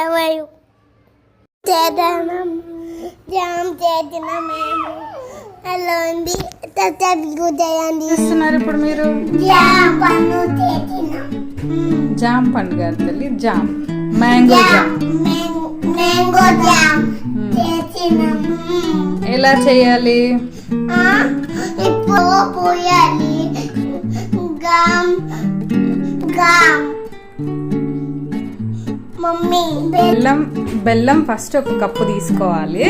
ఎవరు చేద్దాం జామ్ చేసిన మేము అలా ఉంది చేస్తున్నారు ఇప్పుడు మీరు? జామ్ చేసినాం జామ్ పండుగ తల్లి jam. Mango jam mango jam hmm. చేసినాం ఎలా చేయాలి? ఇప్పుడు పోయాలి. గామ్ గామ్. బెల్లం బెల్లం ఫస్ట్ ఒక కప్పు తీసుకోవాలి.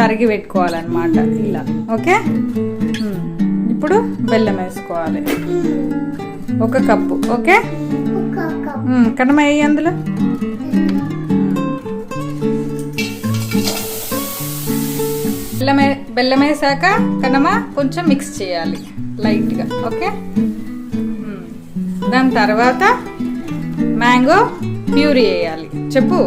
తరిగి పెట్టుకోవాలన్నమాట. ఇలా. ఓకే? ఇప్పుడు బెల్లం వేసుకోవాలి. ఒక కప్పు. ఓకే? కనమ వేయి అందులో? బెల్లం బెల్లం వేసాక కనమ కొంచెం మిక్స్ చేయాలి. లైట్గా. ఓకే? దాని తర్వాత మ్యాంగో ప్యూరీ వేయాలి. చెప్పు.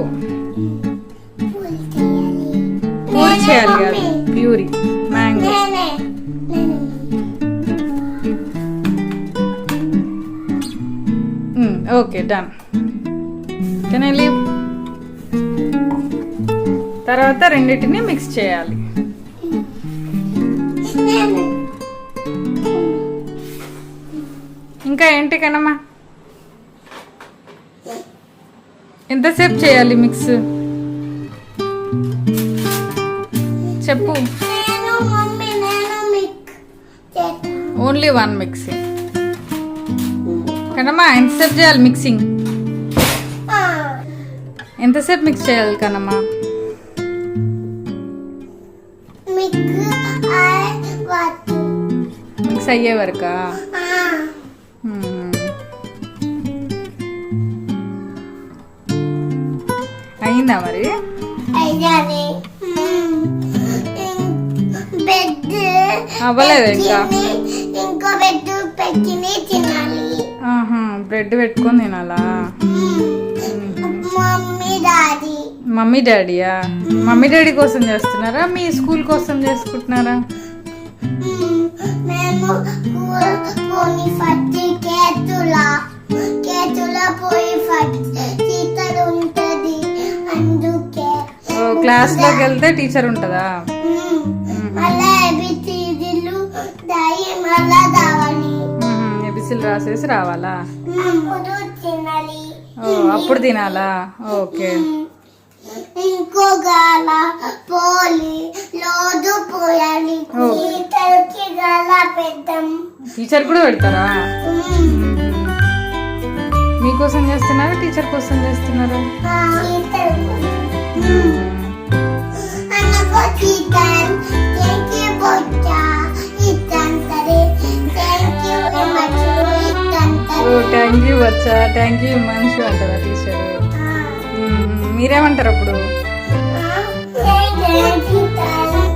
పూరి చేయాలి ప్యూరీ కాదు. Puree mango. Okay done. Can I leave తర్వాత రెండింటిని మిక్స్ చేయాలి. ఇంకా ఏంటి కనమ్మా? ఎంతసేపు చేయాలి మిక్స్? చెప్పు. ఓన్లీ వన్ మిక్సింగ్ కనమ్మా ఎంతసేపు చేయాలి మిక్సింగ్? ఎంతసేపు మిక్స్ చేయాలి కనమ్మా? మిక్స్ అయ్యే వరకా? అయిందా మరి? అవ్వలేదు ఇంకా. ఇంకో బెడ్ పెట్టుకుని తినాలి. ఆహా బ్రెడ్ పెట్టుకొని తినాలా? Mummy daddy. మమ్మీ డాడీయా? మమ్మీ డాడీ కోసం చేస్తున్నారా? మీ స్కూల్ కోసం చేసుకుంటున్నారా? మేము. పోని ఫట్టి కేతుల కేతుల పోయి అందుకే ఓ క్లాస్లోకి వెళ్తే టీచర్ ఉంటుందా? ఎబిసిల్ రాసేసి రావాలా? అప్పుడు తినాలి. ఓ అప్పుడు తినాలా? ఓకే. ఇంకో గాల పోలి లోదు పోయాలి. ఓ. చీతలకి గాల పెద్దాం టీచర్ కూడా పెడతారా? మీకోసం చేస్తున్నారా? టీచర్ కోసం చేస్తున్నారా? థ్యాంక్ యూ వచ్చా థ్యాంక్ యూ మనిషి అంటారా టీచర్ మీరేమంటారు అప్పుడు?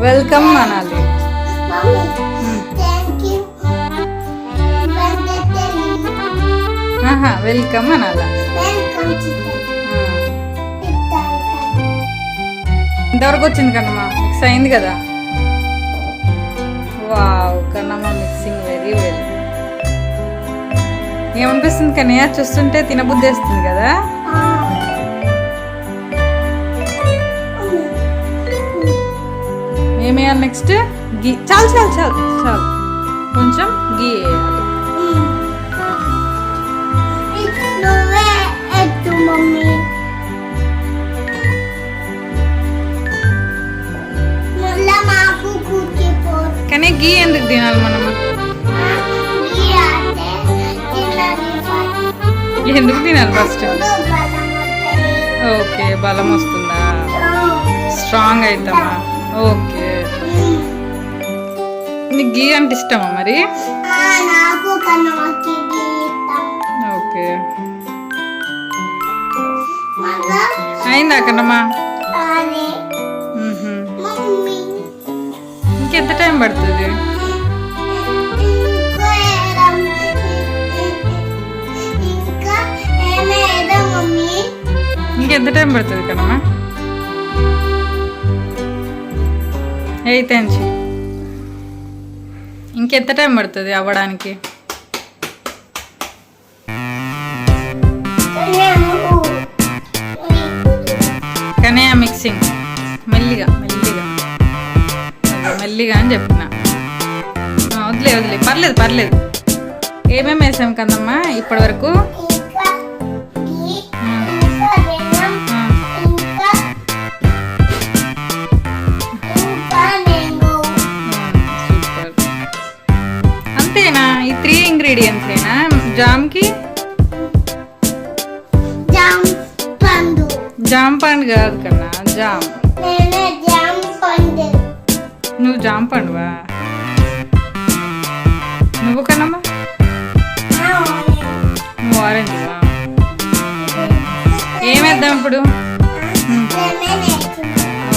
వెల్కమ్ అనాలి వెల్కమ్ అనాలా ఇంతవరకు వచ్చింది కన్నమ్మ. మిక్స్ అయింది కదా. Wow Kannamma mixing very well ఏమనిపిస్తుంది కన్నయ్య? చూస్తుంటే తినబుద్ధి వేస్తుంది కదా. ఏమేయాలి నెక్స్ట్ గీ చాలు చాలు చాలు చాలు. కొంచెం గీ వేయాలి. నువ్వే మమ్మీ. గీ ఎందుకు తినాలి మనము ఎందుకు తినాలి ఫస్ట్ ఓకే బలం వస్తుందా? స్ట్రాంగ్ అవుతామా ఓకే. నీకు గీ అంటే ఇష్టమా మరి? ఓకే. అయిందా కన్నమ్మా? అవ్వడానికి ఎంత టైం పడుతుంది? ఇంకెంత టైం పడుతుంది కదమ్మా ఎయిత్ ఇంచ్ ఇంకెంత టైం పడుతుంది అవ్వడానికి? కనయా మిక్సింగ్ మెల్లిగా. నేను అని చెప్పిన. వదిలే వదిలే. పర్లేదు పర్లేదు. ఏమేమి వేసాం కదమ్మా ఇప్పటి వరకు అంతేనా? ఈ త్రీ ఇంగ్రీడియంట్సేనా జామ్కి? జామ్ పండు. జామ్ పండు కాదు కన్నా జామ్. జామ్ పండు. నువ్వు జామ్ పండువా? నువ్వు కన్నమ్మా నువ్వు ఆరెంజ్వా ఏమేద్దాం ఇప్పుడు?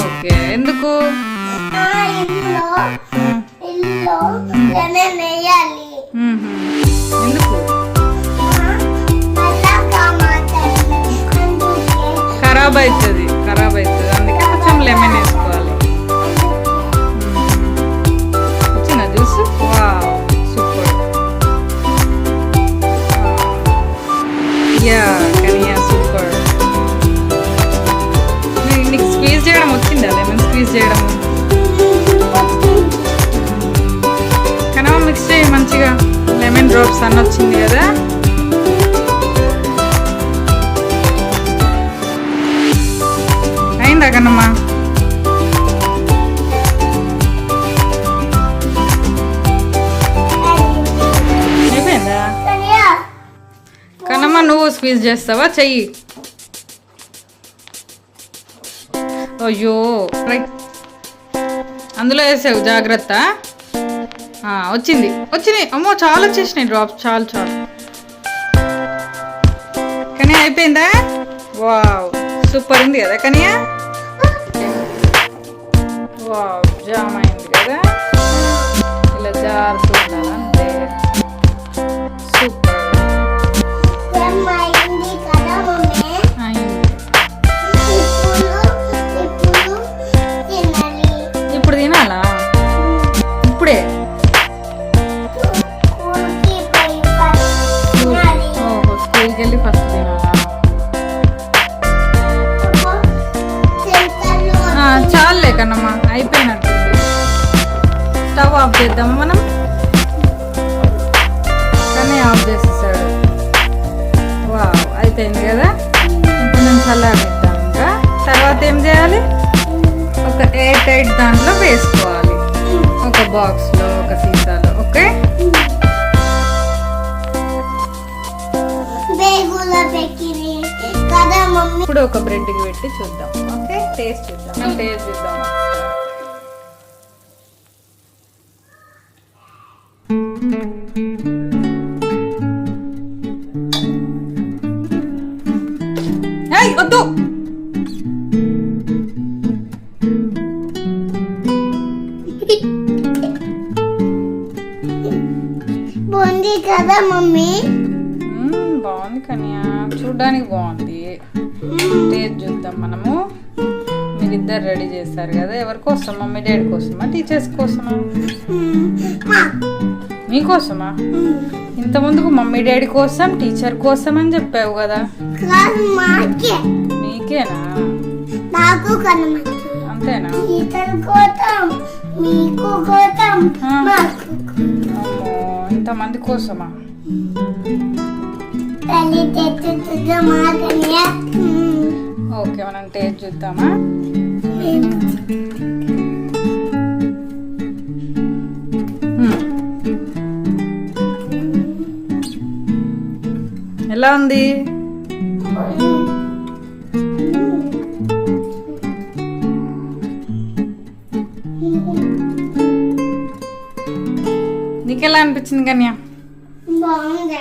ఓకే ఎందుకు. ఎందుకు? ఖరాబ్ అవుతుంది ఖరాబ్ అవుతుంది. డ్రాప్స్ అన్న వచ్చింది కదా. అయిందా కన్నమ్మా? అయిపోయిందా? కన్నమ్మ నువ్వు స్క్వీజ్ చేస్తావా? చెయ్యి. అయ్యో అందులో వేసావు జాగ్రత్త. వచ్చింది. వచ్చినాయి అమ్మో చాలా వచ్చేసినాయి డ్రాప్స్ చాలు చాలు. కానీ అయిపోయిందా? వావ్. సూపర్ ఉంది కదా కనియా? అయిపోయింది కదా? కొంచెం చల్లారిద్దాం ఇంకా తర్వాత ఏం చేయాలి? ఒక ఎయిట్ ఎయిట్ దాంట్లో వేసుకోవాలి. ఒక బాక్స్లో ఒక సీసాలో ఓకే? ఇప్పుడు ఒక బ్రెడ్కి పెట్టి చూద్దాం ఓకే? టేస్ట్ చూద్దాం. టేస్ట్ చూద్దాం. ఏయ్, బాగుంది కదా మమ్మీ? మ్మ్, బాగుంది కన్యా. చూడ్డానికి బాగుంది. టేస్ట్ చూద్దాం మనము. మీరిద్దరు రెడీ చేస్తారు కదా ఎవరి కోసం మమ్మీ డాడీ కోసమా? టీచర్స్ కోసమా? మీకోసమా ఇంత ముందుకు మమ్మీ డాడీ కోసం టీచర్ కోసం అని చెప్పావు కదా. కాదు మాకే. మీకేనా? నాకు అంతేనా? మీకు. ఇంతమంది కోసమా? ఓకే మనం టేస్ట్ చూద్దామా. ఎలా ఉంది? అనిపించింది కన్యా బాగుంది.